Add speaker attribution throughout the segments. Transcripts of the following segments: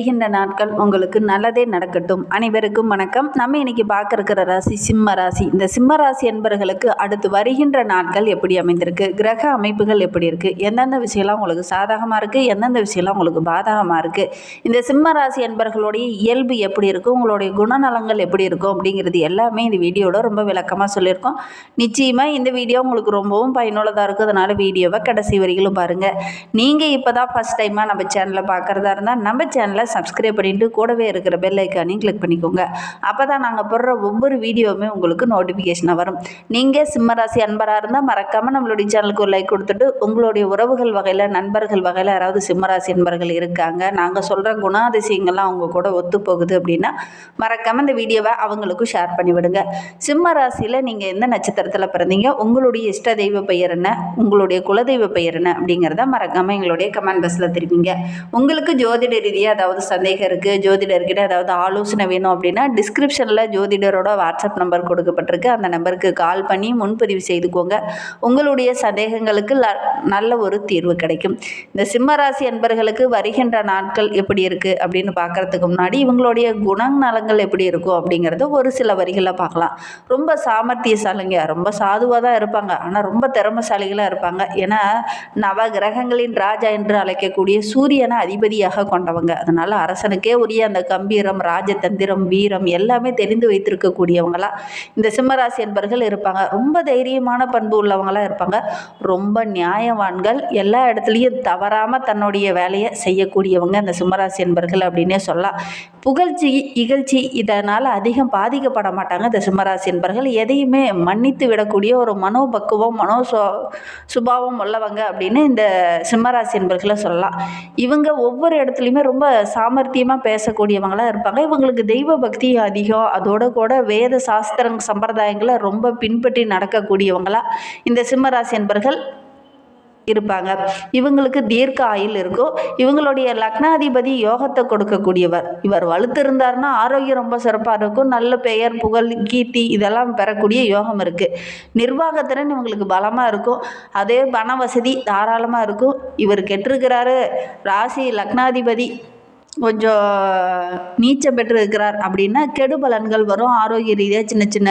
Speaker 1: வருகின்ற நாட்கள் உங்களுக்கு நல்லதே நடக்கட்டும். அனைவருக்கும் வணக்கம். நம்ம இன்னைக்கு பார்க்க ராசி சிம்ம ராசி. இந்த சிம்ம ராசி என்பர்களுக்கு அடுத்து வருகின்ற நாட்கள் எப்படி அமைந்திருக்கு? கிரக அமைப்புகள் எப்படி இருக்குது எந்தெந்த விஷயம்லாம் உங்களுக்கு சாதகமாக இருக்குது எந்தெந்த விஷயம்லாம் உங்களுக்கு பாதகமாக இருக்குது இந்த சிம்ம ராசி என்பர்களுடைய இயல்பு எப்படி இருக்கும்? உங்களுடைய குணநலங்கள் எப்படி இருக்கும்? அப்படிங்கிறது எல்லாமே இந்த வீடியோட ரொம்ப விளக்கமாக சொல்லியிருக்கோம். நிச்சயமாக இந்த வீடியோ உங்களுக்கு ரொம்பவும் பயனுள்ளதாக இருக்கும். அதனால் வீடியோவை கடைசி வரையிலும் பாருங்கள் நீங்கள் இப்போ தான் ஃபஸ்ட் டைமாக நம்ம சேனலை பார்க்குறதா இருந்தால் நம்ம சேனலை சப்ஸ்கிரைப் பண்ணிட்டு கூடவே இருக்கிற பெல் ஐக்கானையும் கிளிக் பண்ணிக்கோங்க. அப்போ தான் நாங்கள் போடுற ஒவ்வொரு வீடியோவுமே உங்களுக்கு நோட்டிஃபிகேஷனாக வரும். நீங்கள் சிம்மராசி அன்பராக இருந்தால் மறக்காமல் நம்மளுடைய சேனலுக்கு ஒரு லைக் கொடுத்துட்டு உங்களுடைய உறவுகள் வகையில் நண்பர்கள் வகையில் யாராவது சிம்மராசி அன்பர்கள் இருக்காங்க நாங்கள் சொல்கிற குணாதிசயங்கள்லாம் அவங்க கூட ஒத்து போகுது அப்படின்னா மறக்காமல் இந்த வீடியோவை அவங்களுக்கும் ஷேர் பண்ணிவிடுங்க சிம்ம ராசியில் நீங்கள் எந்த நட்சத்திரத்தில் பிறந்தீங்க உங்களுடைய இஷ்ட தெய்வ பெயர் என்ன உங்களுடைய குலதெய்வ பெயர் என்ன அப்படிங்கிறத மறக்காமல் எங்களுடைய கமெண்ட் பாக்ஸில் திருப்பிங்க உங்களுக்கு ஜோதிட ரீதியாக அதாவது ஏதாவது சந்தேகம் இருக்குது ஜோதிடர்கிட்ட ஏதாவது ஆலோசனை வேணும் அப்படின்னா டிஸ்கிரிப்ஷனில் ஜோதிடரோட வாட்ஸ்அப் நம்பர் கொடுக்கப்பட்டிருக்கு. அந்த நம்பருக்கு கால் பண்ணி முன்பதிவு செய்துக்கோங்க. உங்களுடைய சந்தேகங்களுக்கு நல்ல ஒரு தீர்வு கிடைக்கும். இந்த சிம்மராசி அன்பர்களுக்கு வருகின்ற நாட்கள் எப்படி இருக்குது அப்படின்னு பார்க்குறதுக்கு முன்னாடி இவங்களுடைய குணநலங்கள் எப்படி இருக்கும் அப்படிங்கிறத ஒரு சில வரிகளில் பார்க்கலாம். ரொம்ப சாமர்த்தியசாலிங்க ரொம்ப சாதுவாக தான் இருப்பாங்க. ஆனால் ரொம்ப திறமசாலிகளாக இருப்பாங்க. ஏன்னா நவ கிரகங்களின் ராஜா என்று அழைக்கக்கூடிய சூரியனை அதிபதியாக கொண்டவங்க. அதனால் அரசனுக்கே உரிய அந்த கம்பீரம் ராஜதந்திரம் வீரம் எல்லாமே தெரிந்து வைத்திருக்கக்கூடியவங்களாக இந்த சிம்மராசி என்பர்கள் இருப்பாங்க. ரொம்ப தைரியமான பண்பு உள்ளவங்களாக இருப்பாங்க. ரொம்ப நியாயவான்கள். எல்லா இடத்துலையும் தவறாமல் தன்னுடைய வேலையை செய்யக்கூடியவங்க இந்த சிம்மராசி என்பர்கள் அப்படின்னே சொல்லலாம். புகழ்ச்சி இகழ்ச்சி இதனால் அதிகம் பாதிக்கப்பட மாட்டாங்க இந்த சிம்மராசி என்பர்கள். எதையுமே மன்னித்து விடக்கூடிய ஒரு மனோபக்குவம் மனோ சுபாவம் உள்ளவங்க அப்படின்னு இந்த சிம்மராசி என்பர்களை சொல்லலாம். இவங்க ஒவ்வொரு இடத்துலையுமே ரொம்ப சாமர்த்தியமாக பேசக்கூடியவங்களாக இருப்பாங்க. இவங்களுக்கு தெய்வ பக்தி அதிகம். அதோட கூட வேத சாஸ்திர சம்பிரதாயங்களை ரொம்ப பின்பற்றி நடக்கக்கூடியவங்களா இந்த சிம்மராசி என்பர்கள் இருப்பாங்க. இவங்களுக்கு தீர்க்க ஆயுள் இருக்கும் இவங்களுடைய லக்னாதிபதி யோகத்தை கொடுக்கக்கூடியவர். இவர் வலுத்திருந்தார்னா ஆரோக்கியம் ரொம்ப சிறப்பாக இருக்கும். நல்ல பெயர் புகழ் கீர்த்தி இதெல்லாம் பெறக்கூடிய யோகம் இருக்குது நிர்வாகத்திறன் இவங்களுக்கு பலமாக இருக்கும். அதே பண வசதி தாராளமாக இருக்கும். இவர் கெட்டிருக்கிறாரு. ராசி லக்னாதிபதி கொஞ்சம் நீச்சம் பெற்றிருக்கிறார் அப்படின்னா கெடு பலன்கள் வரும். ஆரோக்கிய ரீதியாக சின்ன சின்ன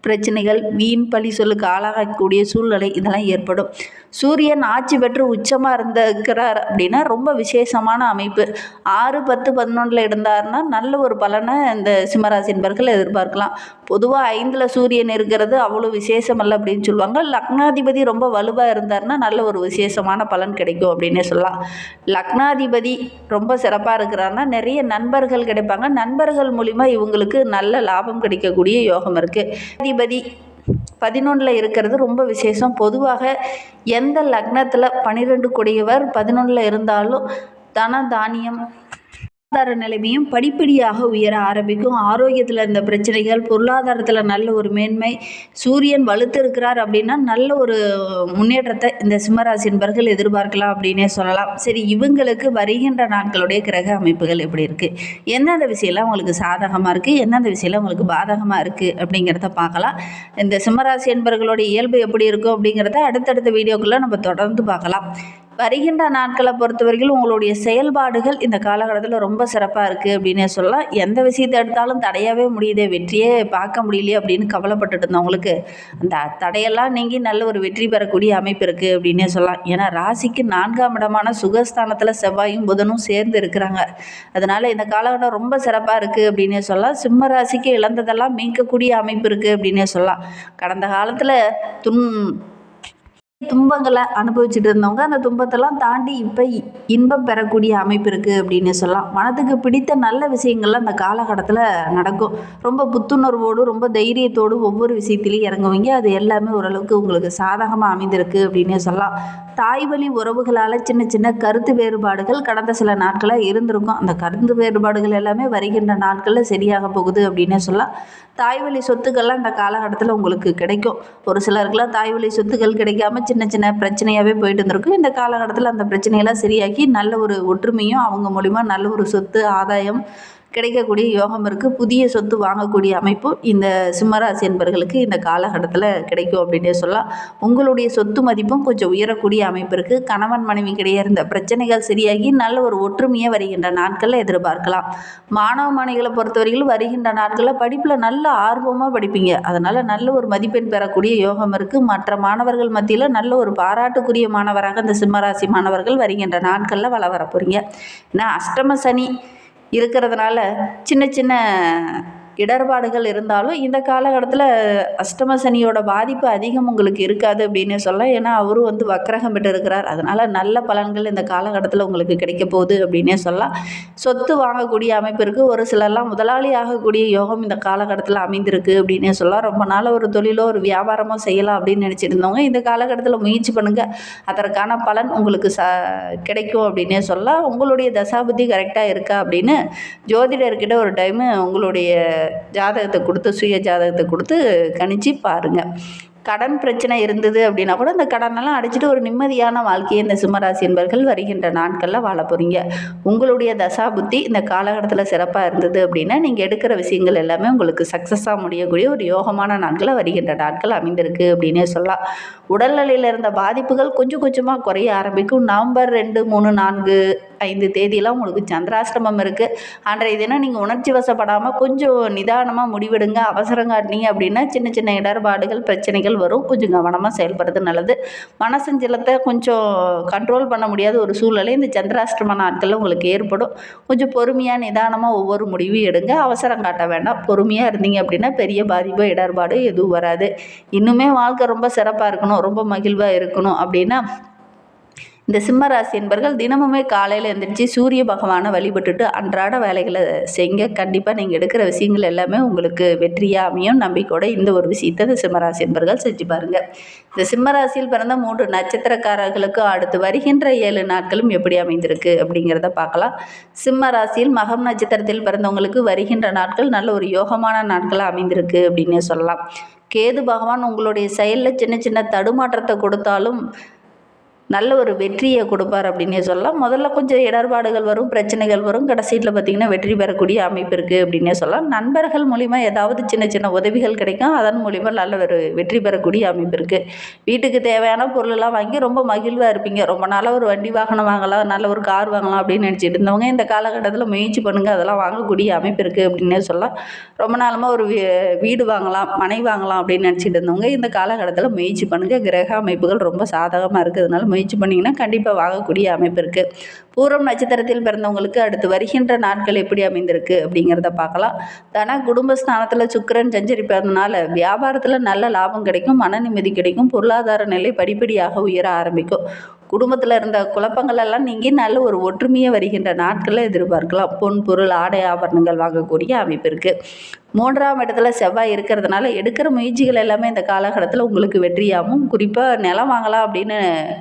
Speaker 1: பிரச்சனைகள் வீண் பழி சொல்லுக்கு ஆளாகக்கூடிய சூழ்நிலை இதெல்லாம் ஏற்படும். சூரியன் ஆட்சி பெற்று உச்சமாக இருந்திருக்கிறார் அப்படின்னா ரொம்ப விசேஷமான அமைப்பு. ஆறு பத்து பதினொன்றில் இருந்தார்னா நல்ல ஒரு பலனை இந்த சிம்மராசி என்பர்கள் எதிர்பார்க்கலாம். பொதுவாக ஐந்தில் சூரியன் இருக்கிறது அவ்வளோ விசேஷம் அப்படின்னு சொல்லுவாங்க. லக்னாதிபதி ரொம்ப வலுவாக இருந்தார்னா நல்ல ஒரு விசேஷமான பலன் கிடைக்கும் அப்படின்னே சொல்லலாம். லக்னாதிபதி ரொம்ப சிறப்பாக இருக்கிறாருன்னா நிறைய நண்பர்கள் கிடைப்பாங்க. நண்பர்கள் மூலிமா இவங்களுக்கு நல்ல லாபம் கிடைக்கக்கூடிய யோகம் இருக்குது அதிபதி பதினொன்றில் இருக்கிறது ரொம்ப விசேஷம். பொதுவாக எந்த லக்னத்தில் பன்னிரெண்டு கொடியவர் பதினொன்றில் இருந்தாலும் தன தானியம் பொருளாதார நிலைமையும் படிப்படியாக உயர ஆரம்பிக்கும். ஆரோக்கியத்தில் இருந்த பிரச்சனைகள் பொருளாதாரத்தில் நல்ல ஒரு மேன்மை சூரியன் வலுத்திருக்கிறார் அப்படின்னா நல்ல ஒரு முன்னேற்றத்தை இந்த சிம்மராசி நண்பர்கள் எதிர்பார்க்கலாம் அப்படின்னே சொல்லலாம். சரி இவங்களுக்கு வருகின்ற நாட்களுடைய கிரக அமைப்புகள் எப்படி இருக்குது எந்தெந்த விஷயம்லாம் உங்களுக்கு சாதகமாக இருக்குது எந்தெந்த விஷயம்லாம் உங்களுக்கு பாதகமாக இருக்குது அப்படிங்கிறத பார்க்கலாம். இந்த சிம்மராசி என்பர்களுடைய இயல்பு எப்படி இருக்கும் அப்படிங்கிறத அடுத்தடுத்த வீடியோக்குள்ளே நம்ம தொடர்ந்து பார்க்கலாம். வருகின்ற நாட்களை பொறுத்த வரைக்கும் உங்களுடைய செயல்பாடுகள் இந்த காலகட்டத்தில் ரொம்ப சிறப்பாக இருக்குது அப்படின்னே சொல்லலாம். எந்த விஷயத்தை எடுத்தாலும் தடையாகவே முடியுதே. வெற்றியே பார்க்க முடியலையே அப்படின்னு கவலைப்பட்டுட்டு இருந்தவங்களுக்கு அந்த தடையெல்லாம் நீங்கி நல்ல ஒரு வெற்றி பெறக்கூடிய அமைப்பு இருக்குது அப்படின்னே சொல்லலாம். ஏன்னா ராசிக்கு நான்காம் இடமான சுகஸ்தானத்தில் செவ்வாயும் புதனும் சேர்ந்து இருக்கிறாங்க. அதனால் இந்த காலகட்டம் ரொம்ப சிறப்பாக இருக்குது அப்படின்னே சொல்லலாம். சிம்ம ராசிக்கு இழந்ததெல்லாம் மீட்கக்கூடிய அமைப்பு இருக்குது அப்படின்னே சொல்லலாம். கடந்த காலத்தில் துன் துன்பங்களை அனுபவிச்சுட்டு இருந்தவங்க அந்த துன்பத்தெல்லாம் தாண்டி இப்போ இன்பம் பெறக்கூடிய அமைப்பு இருக்குது அப்படின்னு சொல்லலாம். மனதுக்கு பிடித்த நல்ல விஷயங்கள்லாம் அந்த காலகட்டத்தில் நடக்கும். ரொம்ப புத்துணர்வோடு ரொம்ப தைரியத்தோடு ஒவ்வொரு விஷயத்திலையும் இறங்குவீங்க. அது எல்லாமே ஓரளவுக்கு உங்களுக்கு சாதகமாக அமைந்திருக்கு அப்படின்னே சொல்லலாம். தாய் வழி உறவுகளால் சின்ன சின்ன கருத்து வேறுபாடுகள் கடந்த சில நாட்களாக இருந்திருக்கும். அந்த கருத்து வேறுபாடுகள் எல்லாமே வருகின்ற நாட்களில் சரியாக போகுது அப்படின்னே சொல்லலாம். தாய் வழி சொத்துக்கள்லாம் இந்த காலகட்டத்தில் உங்களுக்கு கிடைக்கும். ஒரு சிலருக்குலாம் தாய் வழி சொத்துக்கள் கிடைக்காம சின்ன சின்ன பிரச்சனையாகவே போயிட்டு இருந்திருக்கும். இந்த காலகட்டத்தில் அந்த பிரச்சனையெல்லாம் சரியாக்கி நல்ல ஒரு ஒற்றுமையும் அவங்க மூலிமா நல்ல ஒரு சொத்து ஆதாயம் கிடைக்கக்கூடிய யோகம் இருக்குது புதிய சொத்து வாங்கக்கூடிய அமைப்பு இந்த சிம்மராசி என்பர்களுக்கு இந்த காலகட்டத்தில் கிடைக்கும் அப்படின்னே சொல்லலாம். உங்களுடைய சொத்து மதிப்பும் கொஞ்சம் உயரக்கூடிய அமைப்பு இருக்குது கணவன் மனைவி கிடையே இருந்த பிரச்சனைகள் சரியாகி நல்ல ஒரு ஒற்றுமையை வருகின்ற நாட்களில் எதிர்பார்க்கலாம். மாணவ மாணவிகளை பொறுத்தவரையிலும் வருகின்ற நாட்களில் படிப்பில் நல்ல ஆர்வமாக படிப்பீங்க. அதனால் நல்ல ஒரு மதிப்பெண் பெறக்கூடிய யோகம் இருக்குது மற்ற மாணவர்கள் மத்தியில் நல்ல ஒரு பாராட்டுக்குரிய மாணவராக இந்த சிம்மராசி மாணவர்கள் வருகின்ற நாட்களில் வள வர போகிறீங்க ஏன்னா அஷ்டம சனி இருக்கிறதுனால சின்ன சின்ன இடர்பாடுகள் இருந்தாலும் இந்த காலகட்டத்தில் அஷ்டம சனியோட பாதிப்பு அதிகம் உங்களுக்கு இருக்காது அப்படின்னு சொல்லலாம் ஏன்னா அவரும் வந்து வக்கரகம் பெற்று இருக்கிறார் அதனால் நல்ல பலன்கள் இந்த காலகட்டத்தில் உங்களுக்கு கிடைக்க போகுது அப்படின்னே சொல்லலாம். சொத்து வாங்கக்கூடிய அமைப்பு இருக்குது ஒரு சிலர்லாம் முதலாளி ஆகக்கூடிய யோகம் இந்த காலகட்டத்தில் அமைந்திருக்கு அப்படின்னே சொல்லலாம். ரொம்ப நாள் ஒரு தொழிலோ ஒரு வியாபாரமோ செய்யலாம் அப்படின்னு நினச்சிருந்தவங்க இந்த காலகட்டத்தில் முயற்சி பண்ணுங்கள் அதற்கான பலன் உங்களுக்கு ச கிடைக்கும் அப்படின்னே சொல்லலாம். உங்களுடைய தசாபுத்தி கரெக்டாக இருக்கா அப்படின்னு ஜோதிடர்கிட்ட ஒரு டைமு உங்களுடைய ஜாதகத்தை கொடுத்து சுய ஜாதகத்தை கொடுத்து கணிச்சு பாருங்கள் கடன் பிரச்சனை இருந்தது அப்படின்னா கூட அந்த கடனெல்லாம் அடிச்சுட்டு ஒரு நிம்மதியான வாழ்க்கையை இந்த சிம்மராசி என்பர்கள் வருகின்ற நாட்களில் வாழ போகிறீங்க உங்களுடைய தசா புத்தி இந்த காலகட்டத்தில் சிறப்பாக இருந்தது அப்படின்னா நீங்கள் எடுக்கிற விஷயங்கள் எல்லாமே உங்களுக்கு சக்ஸஸாக முடியக்கூடிய ஒரு யோகமான நாட்களில் வருகின்ற நாட்கள் அமைந்திருக்கு அப்படின்னே சொல்லலாம். உடல்நிலையில் இருந்த பாதிப்புகள் கொஞ்சம் கொஞ்சமாக குறைய ஆரம்பிக்கும். நவம்பர் ரெண்டு மூணு நான்கு ஐந்து தேதியெல்லாம் உங்களுக்கு சந்திராஷ்டமம் இருக்குது அன்றைய தினம் நீங்கள் உணர்ச்சி வசப்படாமல் கொஞ்சம் நிதானமாக முடிவெடுங்க அவசரம் காட்டினீங்க அப்படின்னா சின்ன சின்ன இடர்பாடுகள் பிரச்சனைகள் வரும். கொஞ்சம் கவனமாக செயல்படுறது நல்லது. மனசஞ்சலத்தை கொஞ்சம் கண்ட்ரோல் பண்ண முடியாத ஒரு சூழ்நிலை இந்த சந்திராஷ்டம நாட்களில் உங்களுக்கு ஏற்படும். கொஞ்சம் பொறுமையாக நிதானமாக ஒவ்வொரு முடிவும் எடுங்க. அவசரம் காட்ட வேண்டாம். பொறுமையாக இருந்தீங்க அப்படின்னா பெரிய பாதிப்போ இடர்பாடு எதுவும் வராது. இன்னுமே வாழ்க்கை ரொம்ப சிறப்பாக இருக்கணும் ரொம்ப மகிழ்வாக இருக்கணும் அப்படின்னா இந்த சிம்மராசி என்பர்கள் தினமுமே காலையில் எழுந்திரிச்சு சூரிய பகவானை வழிபட்டுட்டு அன்றாட வேலைகளை செய்ய கண்டிப்பாக நீங்கள் எடுக்கிற விஷயங்கள் எல்லாமே உங்களுக்கு வெற்றியாக அமையும். நம்பிக்கையோட இந்த ஒரு விஷயத்தை இந்த சிம்மராசி என்பர்கள் செஞ்சு பாருங்கள் இந்த சிம்மராசியில் பிறந்த மூன்று நட்சத்திரக்காரர்களுக்கு அடுத்து வருகின்ற ஏழு நாட்களும் எப்படி அமைந்திருக்கு அப்படிங்கிறத பார்க்கலாம். சிம்ம ராசியில் மகம் நட்சத்திரத்தில் பிறந்தவங்களுக்கு வருகின்ற நாட்கள் நல்ல ஒரு யோகமான நாட்களாக அமைந்திருக்கு அப்படின்னே சொல்லலாம். கேது பகவான் உங்களுடைய செயலில் சின்ன சின்ன தடுமாற்றத்தை கொடுத்தாலும் நல்ல ஒரு வெற்றியை கொடுப்பார் அப்படின்னே சொல்லலாம். முதல்ல கொஞ்சம் இடர்பாடுகள் வரும் பிரச்சனைகள் வரும். கடைசியில் பார்த்திங்கன்னா வெற்றி பெறக்கூடிய அமைப்பு இருக்குது அப்படின்னே சொல்லலாம். நண்பர்கள் மூலிமா ஏதாவது சின்ன சின்ன உதவிகள் கிடைக்கும். அதன் மூலிமா நல்ல ஒரு வெற்றி பெறக்கூடிய அமைப்பு இருக்குது வீட்டுக்கு தேவையான பொருளெல்லாம் வாங்கி ரொம்ப மகிழ்வாக இருப்பீங்க. ரொம்ப நாளாக ஒரு வண்டி வாகனம் வாங்கலாம் நல்ல ஒரு கார் வாங்கலாம் அப்படின்னு நினச்சிட்டு இருந்தவங்க இந்த காலகட்டத்தில் முயற்சி பண்ணுங்கள் அதெல்லாம் வாங்கக்கூடிய அமைப்பு இருக்குது அப்படின்னே சொல்லலாம். ரொம்ப நாளமாக ஒரு வீடு வாங்கலாம் மனை வாங்கலாம் அப்படின்னு நினச்சிட்டு இருந்தவங்க இந்த காலகட்டத்தில் முயற்சி பண்ணுங்கள் கிரக அமைப்புகள் ரொம்ப சாதகமாக இருக்கிறதுனால முயற்சி பண்ணிங்கன்னா கண்டிப்பாக வாங்கக்கூடிய அமைப்பு இருக்குது பூரம் நட்சத்திரத்தில் பிறந்தவங்களுக்கு அடுத்து வருகின்ற நாட்கள் எப்படி அமைந்திருக்கு அப்படிங்கிறத பார்க்கலாம். தன குடும்பஸ்தானத்தில் சுக்கரன் சஞ்சரிப்பதனால வியாபாரத்தில் நல்ல லாபம் கிடைக்கும் மன நிம்மதி கிடைக்கும் பொருளாதார நிலை படிப்படியாக உயர ஆரம்பிக்கும். குடும்பத்தில் இருந்த குழப்பங்கள் எல்லாம் நீங்கி நல்ல ஒரு ஒற்றுமையை வருகின்ற நாட்களில் எதிர்பார்க்கலாம். பொன் பொருள் ஆடை ஆபரணங்கள் வாங்கக்கூடிய அமைப்பு இருக்குது மூன்றாம் இடத்துல செவ்வாய் இருக்கிறதுனால எடுக்கிற முயற்சிகள் எல்லாமே இந்த காலகட்டத்தில் உங்களுக்கு வெற்றியாகும் குறிப்பாக நிலம் வாங்கலாம் அப்படின்னு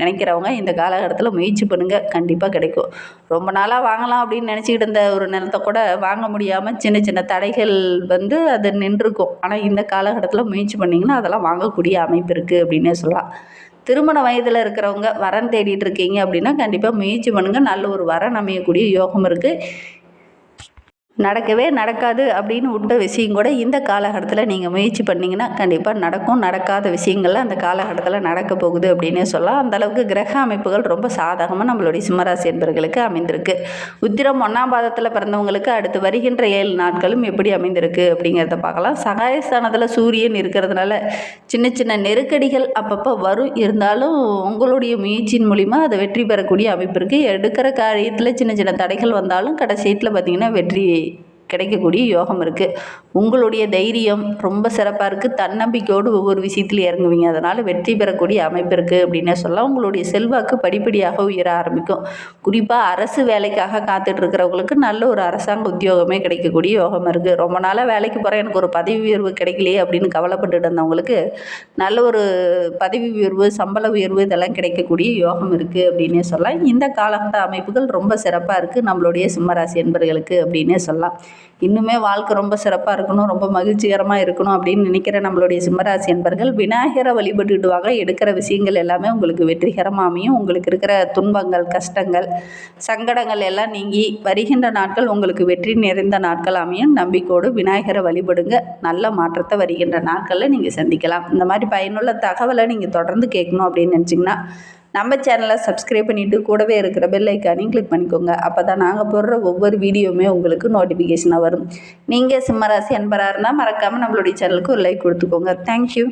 Speaker 1: நினைக்கிறவங்க இந்த காலகட்டத்தில் முயற்சி பண்ணுங்கள் கண்டிப்பாக கிடைக்கும். ரொம்ப நாளாக வாங்கலாம் அப்படின்னு நினச்சிக்கிட்டு இருந்த ஒரு நிலத்தை கூட வாங்க முடியாமல் சின்ன சின்ன தடைகள் வந்து அது நின்றுருக்கும் ஆனால் இந்த காலகட்டத்தில் முயற்சி பண்ணிங்கன்னா அதெல்லாம் வாங்கக்கூடிய அமைப்பு இருக்குது அப்படின்னே சொல்லலாம். திருமண வயதில் இருக்கிறவங்க வரன் தேடிட்டு இருக்கீங்க அப்படின்னா கண்டிப்பாக முயற்சி பண்ணுங்கள் நல்ல ஒரு வரன் அமையக்கூடிய யோகம் இருக்குது நடக்கவே நடக்காது அப்படின்னு விட்ட விஷயம் கூட இந்த காலகட்டத்தில் நீங்கள் முயற்சி பண்ணிங்கன்னா கண்டிப்பாக நடக்கும். நடக்காத விஷயங்கள்லாம் அந்த காலகட்டத்தில் நடக்க போகுது அப்படின்னே சொல்லலாம். அந்தளவுக்கு கிரக அமைப்புகள் ரொம்ப சாதகமாக நம்மளுடைய சிம்மராசி என்பர்களுக்கு அமைந்திருக்கு. உத்திரம் ஒன்றாம் பாதத்தில் பிறந்தவங்களுக்கு அடுத்து வருகின்ற ஏழு நாட்களும் எப்படி அமைந்திருக்கு அப்படிங்கிறத பார்க்கலாம். சகாயஸ்தானத்தில் சூரியன் இருக்கிறதுனால சின்ன சின்ன நெருக்கடிகள் அப்பப்போ வரும். இருந்தாலும் உங்களுடைய முயற்சியின் மூலிமா அதை வெற்றி பெறக்கூடிய அமைப்பு இருக்குது எடுக்கிற காரியத்தில் சின்ன சின்ன தடைகள் வந்தாலும் கடைசியில் பார்த்திங்கன்னா வெற்றி கிடைக்கக்கூடிய யோகம் இருக்குது உங்களுடைய தைரியம் ரொம்ப சிறப்பாக இருக்குது தன்னம்பிக்கையோடு ஒவ்வொரு விஷயத்துலையும் இறங்குவீங்க. அதனால் வெற்றி பெறக்கூடிய அமைப்பு இருக்குது அப்படின்னே சொல்லலாம். உங்களுடைய செல்வாக்கு படிப்படியாக உயர ஆரம்பிக்கும். குறிப்பாக அரசு வேலைக்காக காத்துட்ருக்கிறவங்களுக்கு நல்ல ஒரு அரசாங்க உத்தியோகமே கிடைக்கக்கூடிய யோகம் இருக்குது ரொம்ப நாளாக வேலைக்கு போகிறேன் எனக்கு ஒரு பதவி உயர்வு கிடைக்கலையே அப்படின்னு கவலைப்பட்டுட்டு இருந்தவங்களுக்கு நல்ல ஒரு பதவி உயர்வு சம்பள உயர்வு இதெல்லாம் கிடைக்கக்கூடிய யோகம் இருக்குது அப்படின்னே சொல்லலாம். இந்த காலகட்ட அமைப்புகள் ரொம்ப சிறப்பாக இருக்குது நம்மளுடைய சிம்மராசி என்பர்களுக்கு அப்படின்னே சொல்லலாம். இன்னுமே வாழ்க்கை ரொம்ப சிறப்பாக இருக்கணும் ரொம்ப மகிழ்ச்சிகரமாக இருக்கணும் அப்படின்னு நினைக்கிற நம்மளுடைய சிம்மராசி என்பர்கள் விநாயகரை வழிபட்டுடுவாங்க எடுக்கிற விஷயங்கள் எல்லாமே உங்களுக்கு வெற்றிகரமாக அமையும் உங்களுக்கு இருக்கிற துன்பங்கள் கஷ்டங்கள் சங்கடங்கள் எல்லாம் நீங்கி வருகின்ற நாட்கள் உங்களுக்கு வெற்றி நிறைந்த நாட்கள் அமையும். நம்பிக்கோடு விநாயகரை வழிபடுங்க. நல்ல மாற்றத்தை வருகின்ற நாட்களில் நீங்கள் சந்திக்கலாம். இந்த மாதிரி பயனுள்ள தகவலை நீங்கள் தொடர்ந்து கேட்கணும் அப்படின்னு நினச்சிங்கன்னா நம்ம சேனலை சப்ஸ்கிரைப் பண்ணிவிட்டு கூடவே இருக்கிற பெல் ஐக்கானையும் கிளிக் பண்ணிக்கோங்க. அப்போ தான் நாங்கள் போடுற ஒவ்வொரு வீடியோவுமே உங்களுக்கு நோட்டிஃபிகேஷனாக வரும். நீங்கள் சிம்மராசி அன்பராக இருந்தால் மறக்காமல் நம்மளுடைய சேனலுக்கு ஒரு லைக் கொடுத்துக்கோங்க. தேங்க்யூ